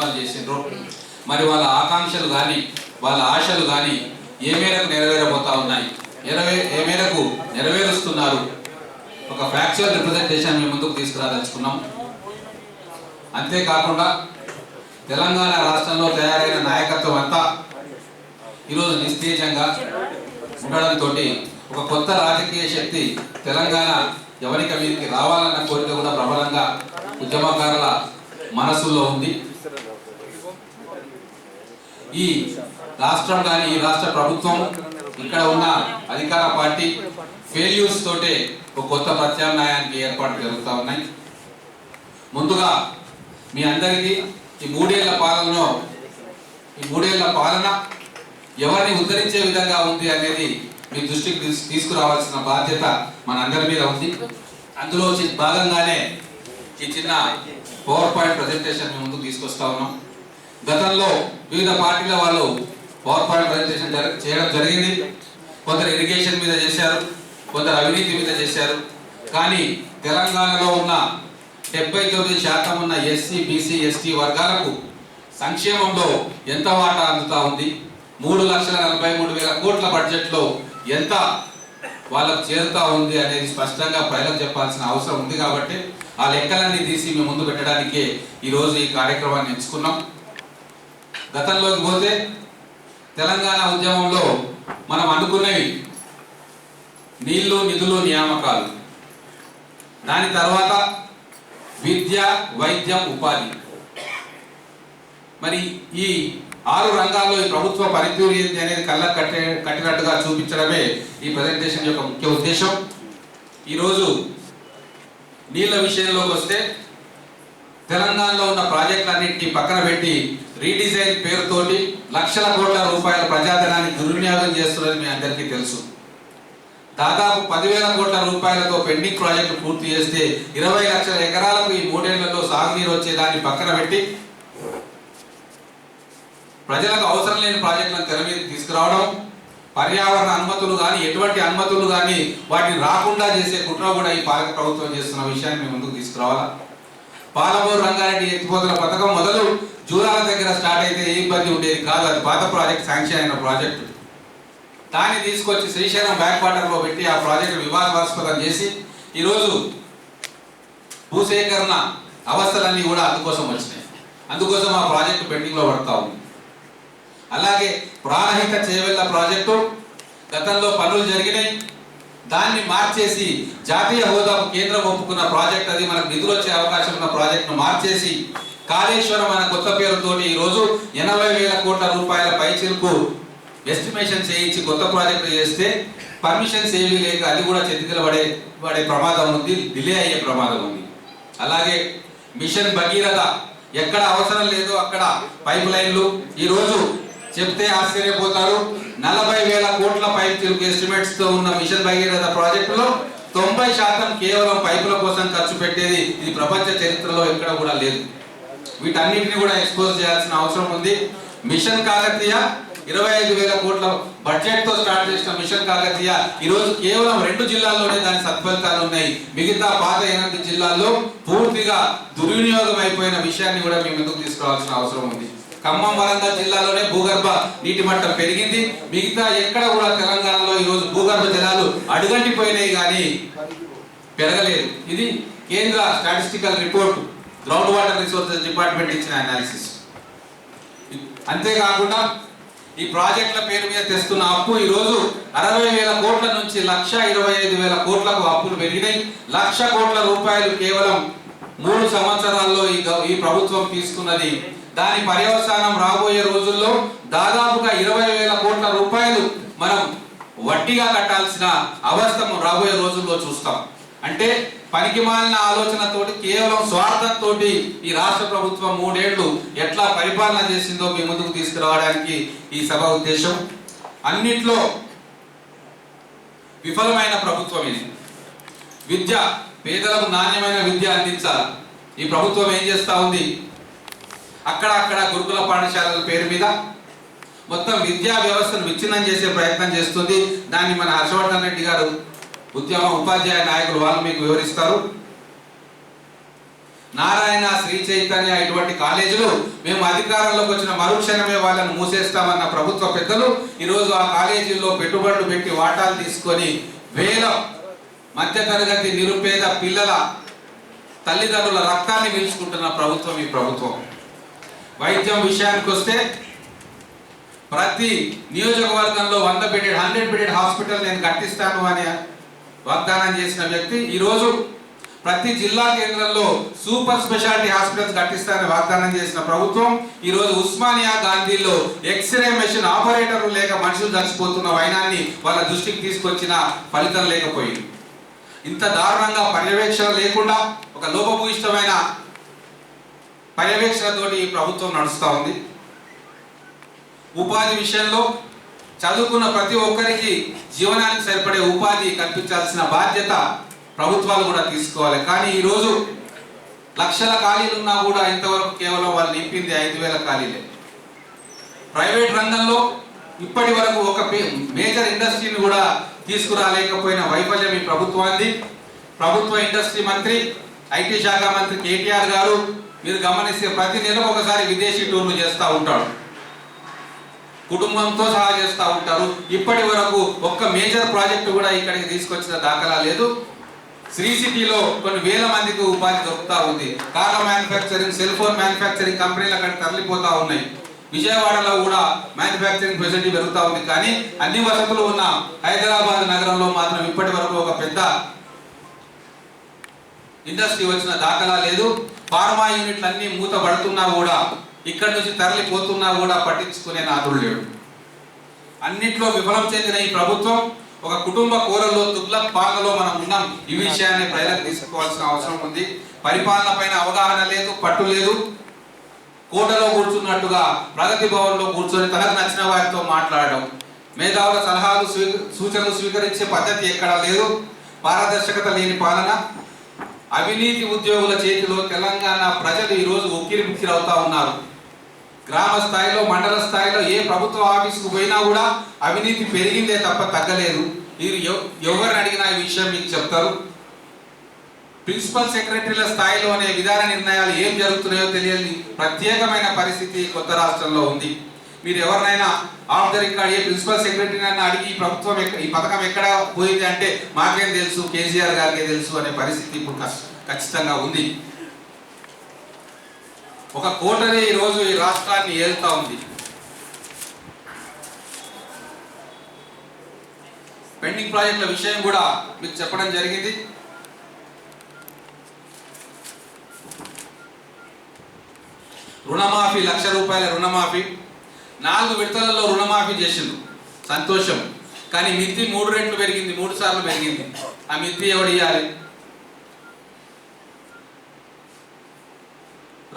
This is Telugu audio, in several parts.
ఉద్యమాలు చేసిండ్రో మరి వాళ్ళ ఆకాంక్షలు కానీ వాళ్ళ ఆశలు కానీ ఏ మేరకు నెరవేరబోతా ఉన్నాయి? నెరవే ఏ మేరకు నెరవేరుస్తున్నారు? ఒక ఫ్యాక్చువల్ రిప్రజెంటేషన్ మేము ముందుకు తీసుకురాదలుచుకున్నాం. అంతేకాకుండా తెలంగాణ రాష్ట్రంలో తయారైన నాయకత్వం అంతా ఈరోజు నిస్తేజంగా ఉండడంతో ఒక కొత్త రాజకీయ శక్తి తెలంగాణ ఎవరిక మీదకి రావాలన్న కోరిక కూడా ప్రబలంగా ఉద్యమకారుల మనసులో ఉంది. ఈ రాష్ట్రం కానీ ఈ రాష్ట్ర ప్రభుత్వం ఇక్కడ ఉన్న అధికార పార్టీ ఫెయిల్యూర్స్ తోటే ఒక కొత్త ప్రత్యామ్నాయానికి ఏర్పాట్లు జరుగుతూ ఉన్నాయి. ముందుగా మీ అందరికీ ఈ మూడేళ్ళ పాలనలో ఈ మూడేళ్ళ పాలన ఎవరిని ఉద్ధరించే విధంగా ఉంది అనేది మీ దృష్టికి తీసుకురావాల్సిన బాధ్యత మన అందరి మీద ఉంది. అందులో భాగంగానే ఈ చిన్న పవర్ పాయింట్ ప్రజెంటేషన్ ముందుకు తీసుకొస్తా ఉన్నాం. గతంలో వివిధ పార్టీల వాళ్ళు పవర్ పాయింట్ ప్రజెంటేషన్ చేయడం జరిగింది. కొందరు ఇరిగేషన్ మీద చేశారు కొందరు అవినీతి మీద చేశారు. కానీ తెలంగాణలో ఉన్న డెబ్బై తొమ్మిది శాతం ఉన్న ఎస్సీ బీసీ ఎస్టీ వర్గాలకు సంక్షేమంలో ఎంత వాటా అందుతా ఉంది? మూడు లక్షల నలభై మూడు వేల కోట్ల బడ్జెట్లో ఎంత వాళ్ళకు చేరుతా ఉంది అనేది స్పష్టంగా ప్రజలకు చెప్పాల్సిన అవసరం ఉంది కాబట్టి ఆ లెక్కలన్నీ తీసి మేము ముందు పెట్టడానికే ఈరోజు ఈ కార్యక్రమాన్ని ఎంచుకున్నాం. గతంలోకి పోతే తెలంగాణ ఉద్యమంలో మనం అనుకున్నవి నీళ్ళు నిధులు నియామకాలు. దాని తర్వాత విద్య వైద్యం ఉపాధి. మరి ఈ ఆరు రంగాల్లో ఈ ప్రభుత్వ పనితీరు ఏంటి అనేది కళ్ళ కట్టే కట్టినట్టుగా చూపించడమే ఈ ప్రజెంటేషన్ యొక్క ముఖ్య ఉద్దేశం. ఈరోజు నీళ్ళ విషయంలోకి వస్తే తెలంగాణలో ఉన్న ప్రాజెక్టులన్నింటినీ పక్కన పెట్టి రీడిజైన్ పేరుతోటి లక్షల కోట్ల రూపాయల ప్రజాధనాన్ని దుర్వినియోగం చేస్తున్నది మీ అందరికీ తెలుసు. దాదాపు పదివేల కోట్ల రూపాయలతో పెండింగ్ ప్రాజెక్టు పూర్తి చేస్తే ఇరవై లక్షల ఎకరాలకు ఈ మూడేళ్ళలో సాగునీరు వచ్చేదాన్ని పక్కన పెట్టి ప్రజలకు అవసరం లేని ప్రాజెక్టులను తెర మీద తీసుకురావడం పర్యావరణ అనుమతులు కానీ ఎటువంటి అనుమతులు కానీ వాటిని రాకుండా చేసే కుట్ర కూడా ఈ పాలక ప్రభుత్వం చేస్తున్న విషయాన్ని మేము ముందుకు తీసుకురావాలా? పాలమూరు రంగారెడ్డి ఎత్తిపోతల పథకం మొదలు జూరాల దగ్గర స్టార్ట్ అయితే ఏ ఇబ్బంది ఉండేది కాదు. అది పాత ప్రాజెక్ట్ శాంక్షన్ అయిన ప్రాజెక్టు. దాన్ని తీసుకొచ్చి శ్రీశైలం బ్యాక్ వాటర్లో పెట్టి ఆ ప్రాజెక్టు వివాదాస్పదం చేసి ఈరోజు భూసేకరణ అవస్థలన్నీ కూడా అందుకోసం వచ్చినాయి. అందుకోసం ఆ ప్రాజెక్టు పెండింగ్లో పడతా ఉంది. అలాగే ప్రాణహిత చేవెళ్ళ ప్రాజెక్టు గతంలో పనులు జరిగినాయి. దాన్ని మార్చేసి జాతీయ హోదాకు కేంద్రం ఒప్పుకున్న ప్రాజెక్ట్ అది మనకు నిధులు వచ్చే అవకాశం ఉన్న ప్రాజెక్టును మార్చేసి కాళేశ్వరం అనే కొత్త పేరుతోటి ఈరోజు ఎనభై వేల కోట్ల రూపాయల పైచిలకు ఎస్టిమేషన్ చేయించి కొత్త ప్రాజెక్టు చేస్తే పర్మిషన్స్ ఏవి లేక అది కూడా చెతికిల పడే పడే ప్రమాదం ఉంది డిలే అయ్యే ప్రమాదం ఉంది. అలాగే మిషన్ భగీరథ ఎక్కడ అవసరం లేదో అక్కడ పైప్ లైన్లు ఈరోజు చెప్తే ఆశ్చర్యపోతారు. నలభై వేల కోట్ల పైప్ తెలుగు ఎస్టిమేట్స్తో ఉన్న మిషన్ భగీరథ ప్రాజెక్టులో తొంభై శాతం కేవలం పైపుల కోసం ఖర్చు పెట్టేది ఇది ప్రపంచ చరిత్రలో ఎక్కడ కూడా లేదు. వీటన్నిటిని కూడా ఎక్స్పోజ్ చేయాల్సిన అవసరం ఉంది. మిషన్ కాకతీయ ఇరవై ఐదు వేల కోట్ల బడ్జెట్తో స్టార్ట్ చేసిన మిషన్ కాకతీయ ఈ రోజు కేవలం రెండు జిల్లాల్లోనే దాని సత్ఫలితాలు ఉన్నాయి. మిగతా పాత ఎనిమిది జిల్లాల్లో పూర్తిగా దుర్వినియోగం అయిపోయిన విషయాన్ని కూడా మేము ఎందుకు తీసుకురావాల్సిన అవసరం ఉంది? ఖమ్మం వరంగల్ జిల్లాలోనే భూగర్భ నీటి మట్టం పెరిగింది. మిగతా ఎక్కడ కూడా తెలంగాణలో ఈ రోజు భూగర్భ జలాలు అడుగంటిపోయినాయి కానీ పెరగలేదు. ఇది కేంద్ర statistical report ground water resources department ఇచ్చిన అనాలిసిస్ అంతేకాకుండా ఈ ప్రాజెక్టుల పేరు మీద తెస్తున్న అప్పు ఈ రోజు అరవై వేల కోట్ల నుంచి లక్ష ఇరవై ఐదు వేల కోట్లకు అప్పులు పెరిగినాయి. లక్ష కోట్ల రూపాయలు కేవలం మూడు సంవత్సరాల్లో ఈ ఈ ప్రభుత్వం తీసుకున్నది దాని పర్యవసానం రాబోయే రోజుల్లో దాదాపుగా ఇరవై వేల కోట్ల రూపాయలు మనం వడ్డీగా కట్టాల్సిన అవస్థను రాబోయే రోజుల్లో చూస్తాం. అంటే పనికి మాలిన ఆలోచనతోటి కేవలం స్వార్థంతో ఈ రాష్ట్ర ప్రభుత్వం మూడేళ్ళు ఎట్లా పరిపాలన చేసిందో మీ ముందుకు తీసుకురావడానికి ఈ సభ ఉద్దేశం. అన్నిట్లో విఫలమైన ప్రభుత్వం ఇది. విద్య పేదలకు నాణ్యమైన విద్య అందించాలి? ఈ ప్రభుత్వం ఏం చేస్తా ఉంది? అక్కడ అక్కడ గురుకుల పాఠశాలల పేరు మీద మొత్తం విద్యా వ్యవస్థను విచ్ఛిన్నం చేసే ప్రయత్నం చేస్తుంది. దాన్ని మన హర్షవర్ధన్ రెడ్డి గారు ఉద్యమ ఉపాధ్యాయ నాయకులు వాళ్ళు మీకు వివరిస్తారు. నారాయణ శ్రీ చైతన్య ఇటువంటి కాలేజీలు మేము అధికారంలోకి వచ్చిన మరుక్షణమే వాళ్ళని మూసేస్తామన్న ప్రభుత్వ పెద్దలు ఈరోజు ఆ కాలేజీల్లో పెట్టుబడులు పెట్టి వాటాలు తీసుకొని వేల మధ్యతరగతి నిరుపేద పిల్లల తల్లిదండ్రుల రక్తాన్ని పీల్చుకుంటున్న ప్రభుత్వం ఈ ప్రభుత్వం. వైద్యం విషయానికి వస్తే ప్రతి నియోజకవర్గంలో వంద బెడెడ్ హండ్రెడ్ బెడెడ్ హాస్పిటల్ నేను కట్టిస్తాను అని వాగ్దానం చేసిన వ్యక్తి ఈరోజు ప్రతి జిల్లా కేంద్రంలో సూపర్ స్పెషాలిటీ హాస్పిటల్స్ కట్టిస్తారని వాగ్దానం చేసిన ప్రభుత్వం ఈరోజు ఉస్మానియా గాంధీలో ఎక్స్రే మెషిన్ ఆపరేటర్ లేక మనుషులు చచ్చిపోతున్న వైనాన్ని వాళ్ళ దృష్టికి తీసుకొచ్చిన ఫలితం లేకపోయింది. ఇంత దారుణంగా పర్యవేక్షణ లేకుండా ఒక లోపభూయిష్టమైన పర్యవేక్షణతోటి ఈ ప్రభుత్వం నడుస్తూ ఉంది. ఉపాధి విషయంలో చదువుకున్న ప్రతి ఒక్కరికి జీవనానికి సరిపడే ఉపాధి కల్పించాల్సిన బాధ్యత ప్రభుత్వాలు కూడా తీసుకోవాలి. కానీ ఈరోజు లక్షల ఖాళీలు ఉన్నా కూడా ఇంతవరకు కేవలం వాళ్ళు నింపింది ఐదు వేల ఖాళీలే. ప్రైవేట్ రంగంలో ఇప్పటి వరకు ఒక మేజర్ ఇండస్ట్రీని కూడా తీసుకురాలేకపోయిన వైఫల్యం ఈ ప్రభుత్వాన్ని ప్రభుత్వ ఇండస్ట్రీ మంత్రి ఐటీ శాఖ మంత్రి కేటీఆర్ గారు మీరు గమనిస్తే ప్రతి నెలకు ఒకసారి విదేశీ టూర్లు చేస్తూ ఉంటాడు కుటుంబంతో సహా చేస్తూ ఉంటారు. ఇప్పటి వరకు ఒక్క మేజర్ ప్రాజెక్టు కూడా ఇక్కడికి తీసుకొచ్చిన దాఖలా లేదు. శ్రీ సిటీలో కొన్ని వేల మందికి ఉపాధి దొరుకుతూ ఉంది. కార్ల మ్యానుఫ్యాక్చరింగ్ సెల్ ఫోన్ మ్యానుఫ్యాక్చరింగ్ కంపెనీలు అక్కడ తరలిపోతూ ఉన్నాయి. విజయవాడలో కూడా మ్యానుఫ్యాక్చరింగ్ ఫెసిలిటీ పెరుగుతూ ఉంది. కానీ అన్ని వసతులు ఉన్న హైదరాబాద్ నగరంలో మాత్రం ఇప్పటి వరకు ఒక పెద్ద ఇండస్ట్రీ వచ్చిన దాఖలా లేదు. ఫార్మా యూనిట్లు అన్ని మూత పడుతున్నా కూడా ఇక్కడి నుంచి తరలిపోతున్నా కూడా పట్టించుకునే నాదుడు లేడు. అన్నిట్లో విఫలం చెందిన ఈ ప్రభుత్వం ఒక కుటుంబ కూరలో తుగ్లక్ పాలనలో మనం ఉన్నాం. ఈ విషయాన్ని ప్రజలకు తీసుకోవాల్సిన అవసరం ఉంది. పరిపాలన పైన అవగాహన లేదు పట్టు లేదు. కోటలో కూర్చున్నట్టుగా ప్రగతి భవన్లో కూర్చొని తనకు నచ్చిన వారితో మాట్లాడడం మేధావుల సలహాలు సూచనలు స్వీకరించే పద్ధతి ఎక్కడా లేదు. పారదర్శకత లేని పాలన అవినీతి ఉద్యోగుల చేతిలో తెలంగాణ ప్రజలు ఈరోజు ఉక్కిరి ముక్కిరి అవుతా ఉన్నారు. గ్రామ స్థాయిలో మండల స్థాయిలో ఏ ప్రభుత్వ ఆఫీసుకు పోయినా కూడా అవినీతి పెరిగిందే తప్ప తగ్గలేదు. మీరు ఎవ- ఎవరిని అడిగినా ఈ విషయం మీకు చెప్తారు. ప్రిన్సిపల్ సెక్రటరీల స్థాయిలోనే విధాన నిర్ణయాలు ఏం జరుగుతున్నాయో తెలియని ప్రత్యేకమైన పరిస్థితి కొత్త రాష్ట్రంలో ఉంది. మీరు ఎవరినైనా ఆఫ్ ద రికార్డ్ ఏ ప్రిన్సిపల్ సెక్రటరీ అని అడిగి ఈ ప్రభుత్వం ఈ పథకం ఎక్కడ పోయింది అంటే మాకేం తెలుసు కేసీఆర్ గారికే తెలుసు అనే పరిస్థితి ఇప్పుడు ఖచ్చితంగా ఉంది. ఒక కోటరీ ఈ రోజు ఈ రాష్ట్రాన్ని ఏలుతా ఉంది. పెండింగ్ ప్రాజెక్టుల విషయం కూడా మీకు చెప్పడం జరిగింది. రుణమాఫీ లక్ష రూపాయల రుణమాఫీ. నాలుగు విడతలలో రుణమాఫీ చేసిండు సంతోషం. కానీ మిత్తి మూడు రెట్లు పెరిగింది మూడు సార్లు పెరిగింది. ఆ మిత్తి ఎవడు ఇవ్వాలి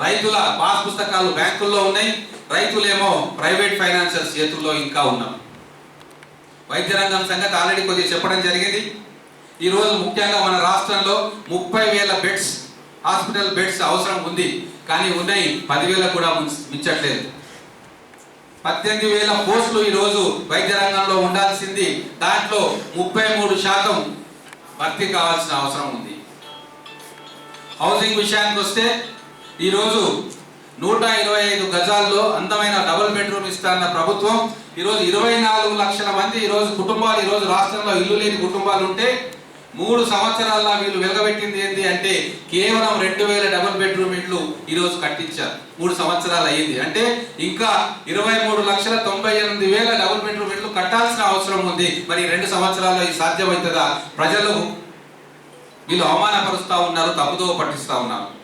రైతుల పాస్ పుస్తకాలు బ్యాంకుల్లో ఉన్నాయి. రైతులేమో ప్రైవేట్ ఫైనాన్షియల్ చేతుల్లో ఇంకా ఉన్నారు వైద్య రంగం సంగతి ఆల్రెడీ కొద్దిగా చెప్పడం జరిగింది. ఈరోజు ముఖ్యంగా మన రాష్ట్రంలో ముప్పై వేల బెడ్స్ హాస్పిటల్ బెడ్స్ అవసరం ఉంది. కానీ ఉన్నాయి పదివేలకు కూడా మించట్లేదు. పద్దెనిమిది వేల పోస్టులు ఈరోజు వైద్య రంగంలో ఉండాల్సింది. దాంట్లో ముప్పై మూడు శాతం భర్తీ కావాల్సిన అవసరం ఉంది. హౌసింగ్ విషయానికి వస్తే ఈరోజు నూట ఇరవై ఐదు గజాల్లో అందమైన డబుల్ బెడ్రూమ్ ఇస్తారన్న ప్రభుత్వం. ఈరోజు ఇరవై నాలుగు లక్షల మంది ఈరోజు కుటుంబాలు ఈరోజు రాష్ట్రంలో ఇల్లు లేని కుటుంబాలు ఉంటే మూడు సంవత్సరాల్లో వీళ్ళు వెలగబెట్టింది ఏంటి అంటే కేవలం రెండు వేల డబుల్ బెడ్రూమ్ ఇళ్ళు ఈరోజు కట్టించారు. మూడు సంవత్సరాలు అయ్యింది. అంటే ఇంకా ఇరవై మూడు లక్షల తొంభై ఎనిమిది వేల డబుల్ బెడ్రూమ్ ఇళ్ళు కట్టాల్సిన అవసరం ఉంది. మరి రెండు సంవత్సరాల్లో ఇది సాధ్యమవుతుందా? ప్రజలు వీళ్ళు అవమానపరుస్తూ ఉన్నారు తప్పుదో పట్టిస్తూ ఉన్నారు.